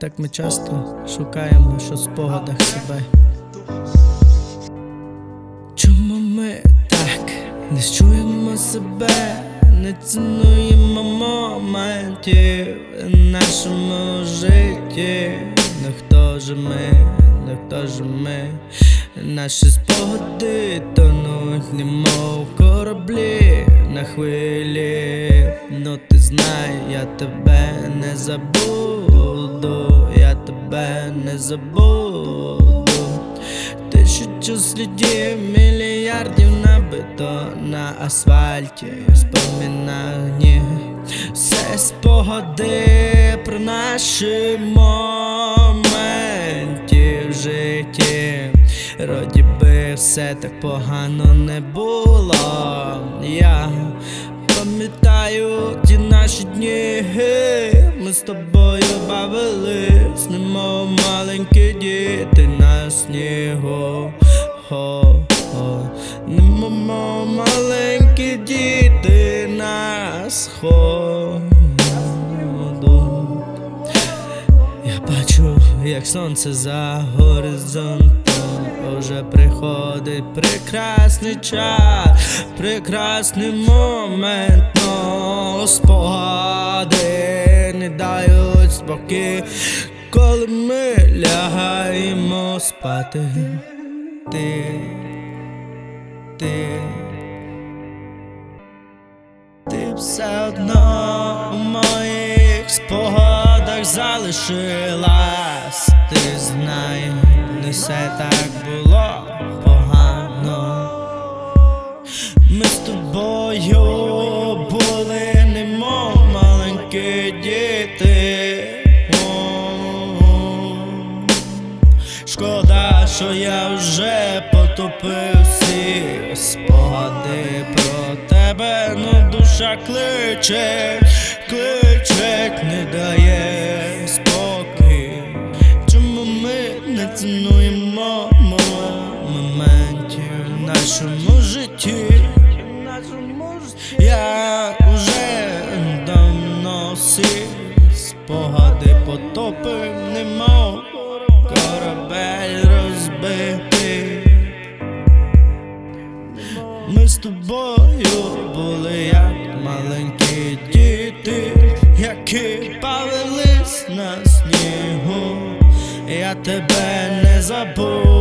Так ми часто шукаємо, що в спогадах себе. Чому ми так не чуємо себе, не цінуємо моментів в нашому житті? Ну хто ж ми, ну хто ж ми? Наші спогади тонуть, немов кораблі на хвилі. Ну ти знай, я тебе не забуду, я тебе не забуду. Тисячу слідів мільярдів набито на асфальті споминання все спогади про наші моменти в житті. Роді би все так погано не було. Я пам'ятаю ті наші дні. Ми з тобою бавились, немов маленькі діти на снігу. Хо. Немов маленькі діти на сходу. Я бачу, як сонце за горизонтом Уже приходить прекрасний час, прекрасний момент, но спогади не дають спокій, коли ми лягаємо спати. Ти, ти, ти все одно у моїх спогадах залишилась. Ти знай, не все так було погано. Ми з тобою маленькі діти. Шкода, що я вже потопив всі спогади про тебе, ну душа кличе, кличе, не дає спокій. Чому ми не цінуємо моментів в нашому житті? Я давно спогади потопив, немов корабель розбитий. Ми з тобою були як маленькі діти, які бавились на снігу. Я тебе не забуду.